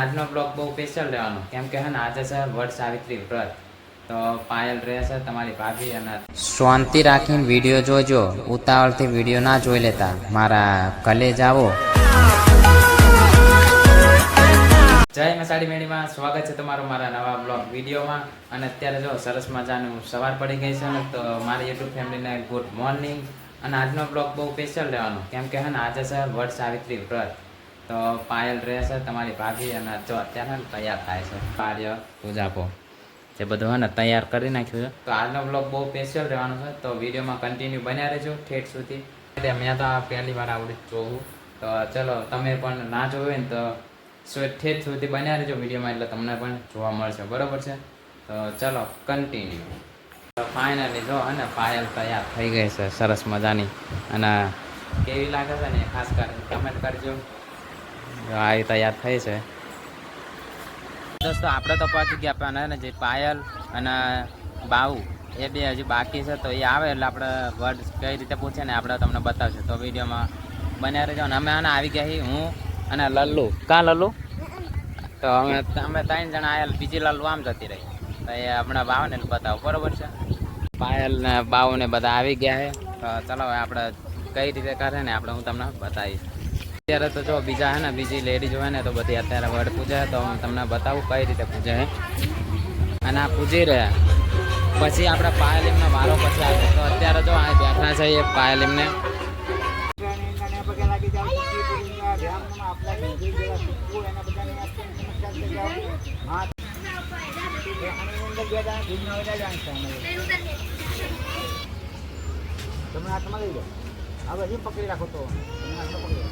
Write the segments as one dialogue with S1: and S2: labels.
S1: આજનો બ્લોગ બહુ સ્પેશિયલ રહેવાનો. કેમ કે હે આજે છે વડ સાવિત્રી વ્રત. તો પાયલ રહેશે તમારી ભાભી અને શાંતિ રાખીને વીડિયો જોજો. ઉતાવળથી વીડિયો ના જોઈ લેતા. મારા કલેજ આવો. જય મસાડી મેળીમાં. સ્વાગત છે તમારું મારા નવા બ્લોગ વિડીયોમાં. અને અત્યારે જો સરસ મજાનું સવાર પડી ગઈ છે ને, તો મારી યુટ્યુબ ફેમિલીને ગુડ મોર્નિંગ. અને આજનો બ્લોગ બહુ સ્પેશિયલ રહેવાનો. કેમ કે હે ને, આજે છે વડ સાવિત્રી વ્રત. તો પાયલ રહેશે તમારી ભાભી અને જો અત્યારે તૈયાર થાય છે. કાર્ય પૂજાપો જે બધું હે ને તૈયાર કરી નાખ્યું છે. તો આજનો બ્લોગ બહુ સ્પેશિયલ રહેવાનો છે. તો વિડીયોમાં કન્ટિન્યુ બન્યા રહેજો ઠેઠ સુધી. મેં તો આ પહેલી વાર આવડી જોવું. તો ચલો, તમે પણ ના જોયું ને તો ઠેઠ સુધી બન્યા રહેજો વિડીયોમાં એટલે તમને પણ જોવા મળશે. બરોબર છે? તો ચલો કન્ટિન્યુ ફાઇનલી જો અને પાયલ તૈયાર થઈ ગઈ છે. સરસ મજાની. અને કેવી લાગે છે ને? ખાસ કરીને કમેન્ટ કરજો. જો આ તૈયાર થઈ છે. દોસ્તો આપણે તો પહોંચી ગયા પણ અને જે પાયલ અને બાઉ એ બે હજી બાકી છે તો એ આવે એટલે આપણે વર્ડ કઈ રીતે પૂછે ને આપણે તમને બતાવશે. તો વિડીયોમાં બન્યા રહેજો અને અમે આને આવી ગયા છીએ હું અને લલ્લુ. કાં લલ્લુ? તો અમે અમે ત્રણ જણા આવેલ બીજી લલ્લુ આમ જતી રહી. તો એ હમણાં બાવને બતાવો બરોબર છે? પાયલ ને બાઉ ને બધા આવી ગયા છે. તો ચલો આપણે કઈ રીતે કરે ને આપણે હું તમને બતાવીશ. અત્યારે તો જો બીજા હે ને, બીજી લેડીઝ હોય ને, તો બધી અત્યારે વડ પૂજે તો હું તમને બતાવું કઈ રીતે પૂજે છે અને આ પૂજી રહ્યા પછી આપણે પાયલ એમનો વારો પછી આવે. તો અત્યારે જો આ બેઠા છે એ પાયલ એમને
S2: તમે હાથમાં લઈ જાઓ હવે હજી પકડી રાખો તો. તમે હાથમાં પકડી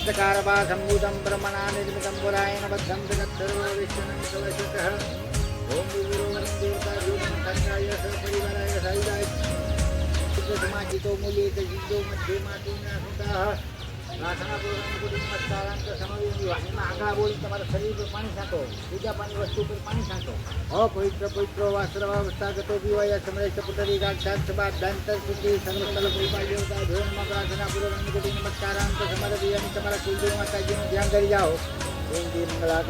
S2: વિષ્ણુ રે નમઃ. વટ સાવિત્ર્ય દેવતા પૂર્ણિમામ તિથોત્સવ. અબિલ જળ પકડાવો. અબિલંક્ય ગુલાલંક્ય સુવાદંકર નિવતે નાનાવિધિ પ્રકારેણ પૂજ્યતામ પરમેશ્વરી. સુતાઃ પ્રાર્થના સમય વાણીમાં આગળ બોલી તમારા શરીર પર પાણી છાંટો પૂજા પાણી વસ્તુ પર પાણી છાંટો અપવિત્ર પવિત્ર વાસ્ત્રવાવસ્થાગતો વિવાય સમરેશ પુતરી સાક્ષાત સબાદ દાંતર શુદ્ધિ સર્વસ્થળ કૃપા દેવતા ધોરણમાં પ્રાર્થના પૂર્વક કુટુંબ નમસ્કારાંત તમારા અને તમારા કુલદેવ ધ્યાન કરી જાઓ ઓમ દી મંગળા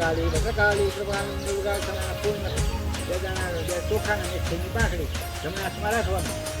S2: કૃપાની દુર્ગા તમારા પૂર્ણ બે દાણા બે ચોખા અને એક પાકડી જમણા રાખવાનું.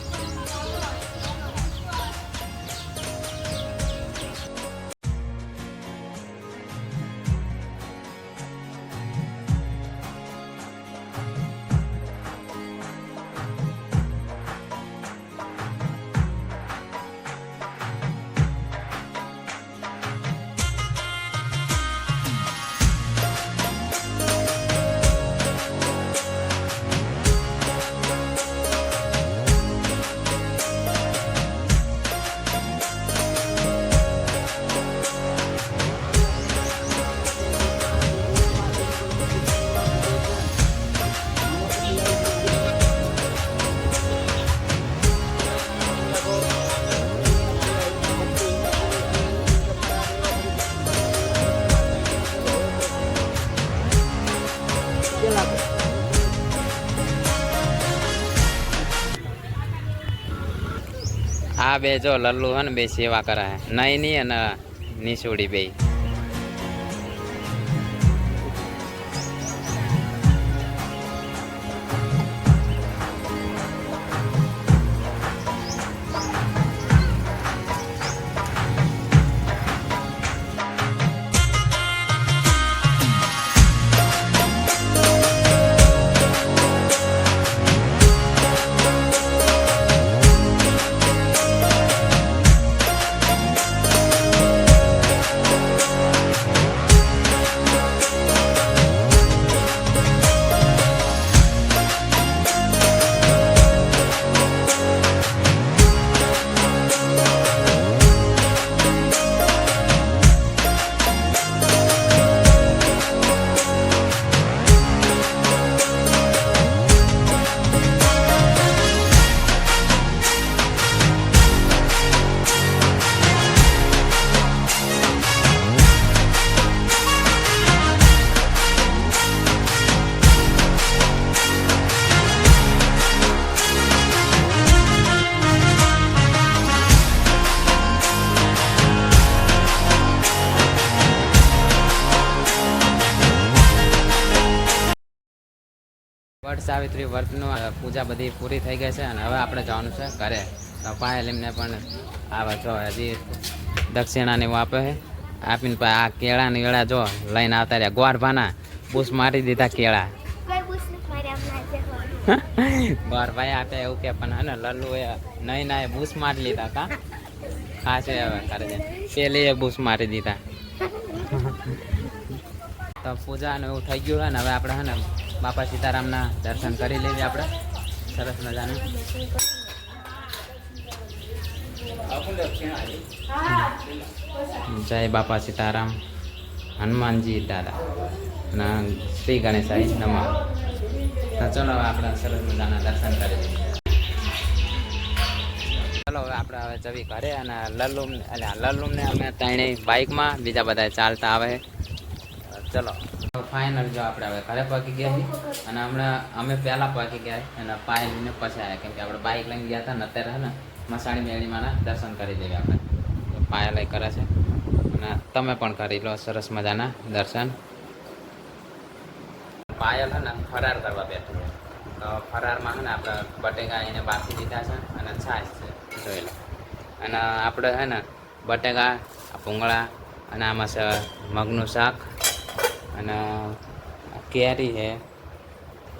S1: આ બે જો લલ્લુ હે બે સેવા કરે છે નયની અને નિસુડી બે વટ સાવિત્રી વર્તનું પૂજા બધી પૂરી થઈ ગઈ છે અને હવે આપણે જવાનું છે ઘરે. તો પાયલ એમને પણ આવે જો હજી દક્ષિણાને એવું આપે છે. આપીને આ કેળાની વેળા જો લઈને આવતા રહ્યા. ગોરભાના બૂસ મારી દીધા કેળા. ગોરભાઈ આપે એવું કે પણ હે ને લલ્લુ એ નહીં ના એ બૂસ મારી લીધા કા? ખાશે હવે કરે છે. પેલી એ બૂસ મારી દીધા. તો પૂજા ને એવું થઈ ગયું હોય ને હવે આપણે હે ને બાપા સીતારામના દર્શન કરી લઈએ આપણે. સરસ મજાના. જય બાપા સીતારામ, હનુમાનજી દાદા અને શ્રી ગણેશાઈ નમઃ. ચલો આપણે સરસ મજાના દર્શન કરી લઈએ. ચલો હવે આપણે હવે જવી ઘરે અને લલ્લુમ એટલે લલ્લુમને અમે ત્રણેય બાઇકમાં બીજા બધા ચાલતા આવે. ચલો. ફાઇનલ જો આપણે હવે ઘરે પાકી ગયા છીએ અને હમણાં અમે પહેલાં પાકી ગયા અને અને પાયલને પછી આવ્યા. કેમ કે આપણે બાઇક લઈને ગયા હતા ને અત્યારે ને, મસાણી મેળીમાંના દર્શન કરી દઈએ આપણે. તો પાયલ એ કરે છે. અને તમે પણ કરી લો સરસ મજાના દર્શન. પાયલ હે ને ફરાર કરવા બેઠું તો ફરારમાં હે ને આપણે બટેકા એને બાફી દીધા છે અને છાશ છે. જોઈ લો. અને આપણે હે ને બટેકા પૂંગળા અને આમાં છે મગનું શાક અને કેરી છે,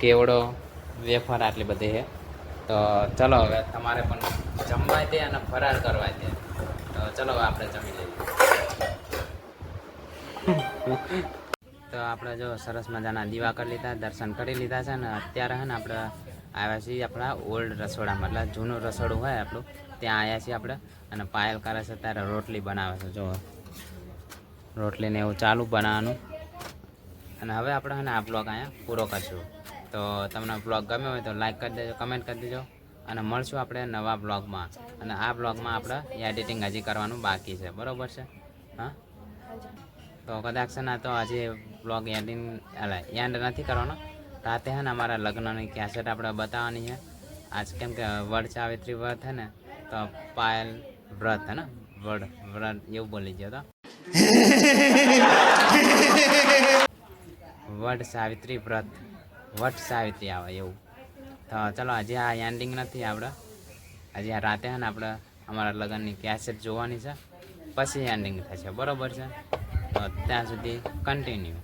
S1: કેવડો વેફર આટલી બધી છે. તો ચલો હવે તમારે પણ જમવાય દે અને ફરાર કરવાય દે. તો ચલો હવે આપણે જમી લઈએ. તો આપણે જો સરસ મજાના દીવા કરી લીધા, દર્શન કરી લીધા છે ને અત્યારે છે ને આપણે આવ્યા છીએ આપણા ઓલ્ડ રસોડામાં, એટલે જૂનું રસોડું હોય આપણું, ત્યાં આવ્યા છીએ આપણે અને પાયલ કરે છે, ત્યારે રોટલી બનાવે છે જો રોટલીને એવું ચાલુ બનાવવાનું. અને હવે આપણે છે ને આ બ્લોગ અહીંયા પૂરો કરશું. તો તમને બ્લોગ ગમ્યો હોય તો લાઇક કરી દેજો કમેન્ટ કરી દેજો અને મળશું આપણે નવા બ્લોગમાં અને આ બ્લોગમાં આપણે એડિટિંગ હજી કરવાનું બાકી છે. બરાબર છે? હા? તો કદાચ છે ને તો હજી બ્લોગ એડિંગ એટલે એન્ડ નથી કરવાનો. રાતે છે ને અમારા લગ્નની કેસેટ આપણે બતાવવાની છે. આજ કેમ કે વડ ચાવિત્રી વ્રત છે ને, તો પાયલ વ્રત હે ને, વડ, વ્રત એવું બોલી ગયો તો. વડ સાવિત્રી વ્રત. વટ સાવિત્રી આવે એવું. તો ચલો, હજી આ એન્ડિંગ નથી આપણે હજી આ રાતે ને આપણે અમારા લગ્નની કેસેટ જોવાની છે. પછી એન્ડિંગ થશે બરોબર છે? તો ત્યાં સુધી કન્ટિન્યુ